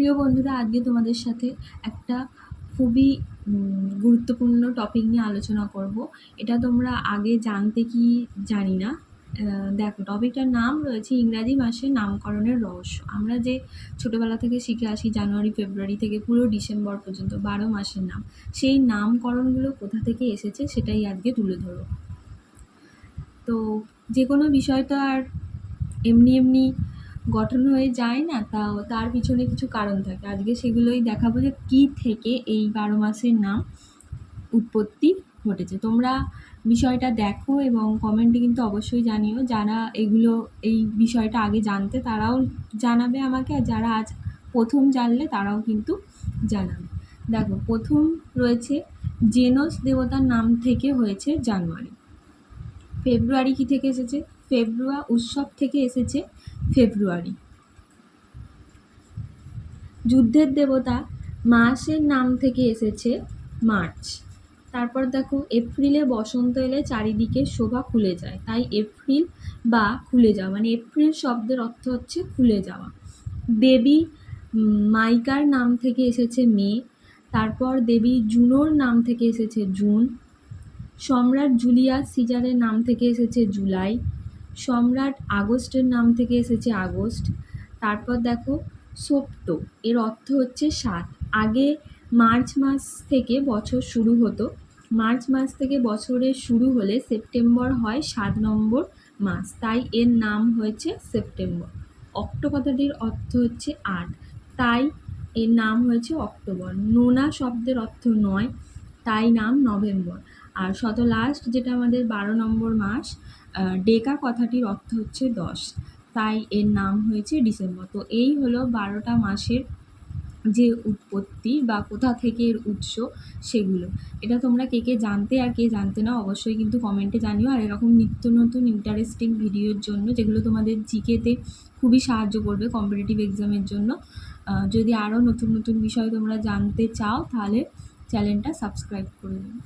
প্রিয় বন্ধুরা, আজকে তোমাদের সাথে একটা খুবই গুরুত্বপূর্ণ টপিক নিয়ে আলোচনা করব। এটা তোমরা আগে জানতে কি জানি না। দেখো টপিকটার নাম রয়েছে ইংরাজি মাসে নামকরণের রহস্য। আমরা যে ছোটোবেলা থেকে শিখে আসি, জানুয়ারি, ফেব্রুয়ারি থেকে পুরো ডিসেম্বর পর্যন্ত, বারো মাসের নাম, সেই নামকরণগুলো কোথা থেকে এসেছে সেটাই আজকে তুলে ধরো তো যে কোনো বিষয় তো আর এমনি এমনি গঠন হয়ে যায় না তাও তার পিছনে কিছু কারণ থাকে। আজকে সেগুলোই দেখাবো যে কী থেকে এই বারো মাসের নাম উৎপত্তি ঘটেছে। তোমরা বিষয়টা দেখো এবং কমেন্টে কিন্তু অবশ্যই জানিও। যারা এগুলো, এই বিষয়টা আগে জানতে তারাও জানাবে আমাকে, আর যারা আজ প্রথম জানলে তারাও কিন্তু জানাবে। দেখো, প্রথম রয়েছে জেনস দেবতার নাম থেকে হয়েছে জানুয়ারি। ফেব্রুয়ারি কি থেকে এসেছে? ফেব্রুয়া উৎসব থেকে এসেছে ফেব্রুয়ারি। যুদ্ধের দেবতা মাসের নাম থেকে এসেছে মার্চ। তারপর দেখো, এপ্রিলে বসন্ত এলে চারিদিকে শোভা খুলে যায়। তাই এপ্রিল বা খুলে যাওয়া মানে এপ্রিল শব্দের অর্থ হচ্ছে খুলে যাওয়া। দেবী মাইকার নাম থেকে এসেছে মে, তারপর দেবী জুনোর নাম থেকে এসেছে জুন, সম্রাট জুলিয়াস সিজারের নাম থেকে এসেছে জুলাই সম্রাট আগস্টের নাম থেকে এসেছে আগস্ট। তারপর দেখো সোপ্টো এর অর্থ হচ্ছে সাত। আগে মার্চ মাস থেকে বছর শুরু হতো। মার্চ মাস থেকে বছরের শুরু হলে সেপ্টেম্বর হয় সাত নম্বর মাস। তাই এর নাম হয়েছে সেপ্টেম্বর। অক্টো কথাটির অর্থ হচ্ছে আট। তাই এর নাম হয়েছে অক্টোবর। নোনা শব্দের অর্থ নয়। তাই নাম নভেম্বর। আর শত লাস্ট যেটা আমাদের বারো নম্বর মাস ডেকা কথাটির অর্থ হচ্ছে দশ। তাই এর নাম হয়েছে ডিসেম্বর। তো এই হলো বারোটা মাসের যে উৎপত্তি বা কোথা থেকে এর উৎস সেগুলো। এটা তোমরা কে কে জানতে আর কে জানতে না, অবশ্যই কিন্তু কমেন্টে জানিও। আর এরকম নিত্য নতুন ইন্টারেস্টিং ভিডিওর জন্য, যেগুলো তোমাদের জিকেতে খুবই সাহায্য করবে কম্পিটিটিভ এক্সামের জন্য যদি আরও নতুন নতুন বিষয় তোমরা জানতে চাও, তাহলে চ্যানেলটা সাবস্ক্রাইব করে দিও